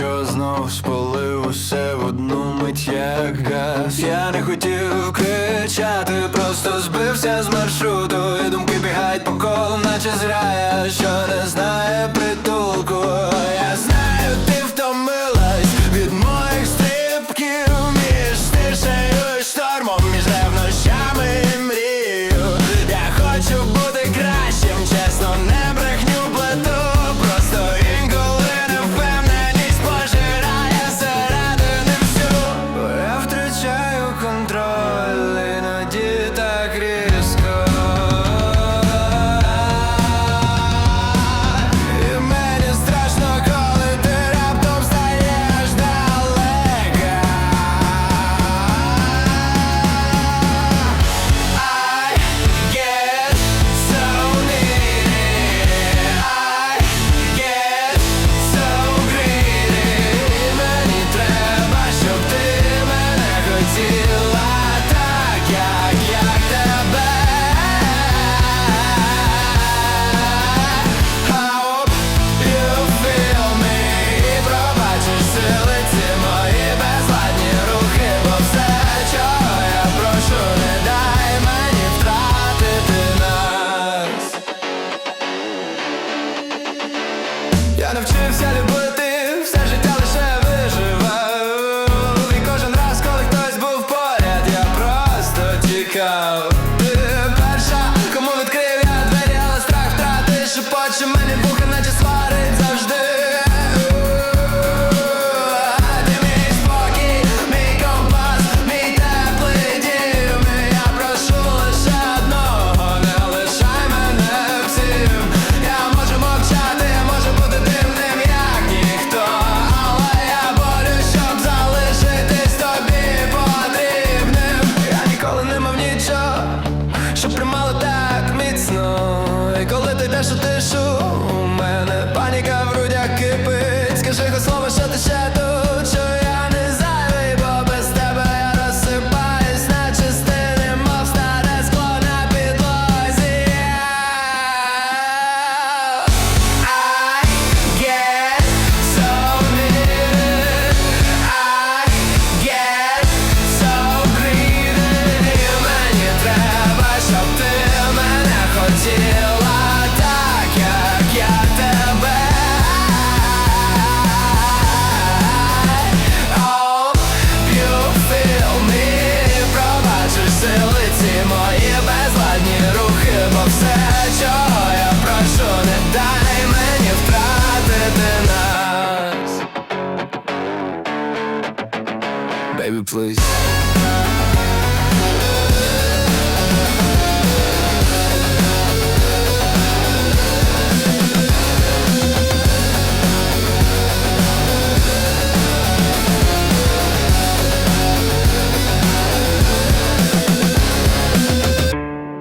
що знов спалив усе в одну мить як газ. Я не хотів кричати, просто збився з маршруту І думки бігають по колу, наче зграя, що не знає. навчився любити, все життя лише виживав. І кожен раз, коли хтось був поряд, я просто тікав. Ти кому відкрив я двері, але страх втрати, що мене. тримала так міцно, І коли ти йдеш у тишу, у мене паніка в грудях кипить, скажи го слово baby, please.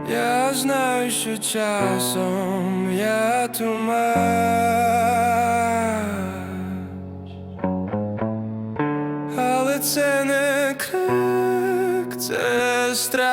Я знаю, що часом я туман. Let's say estrada.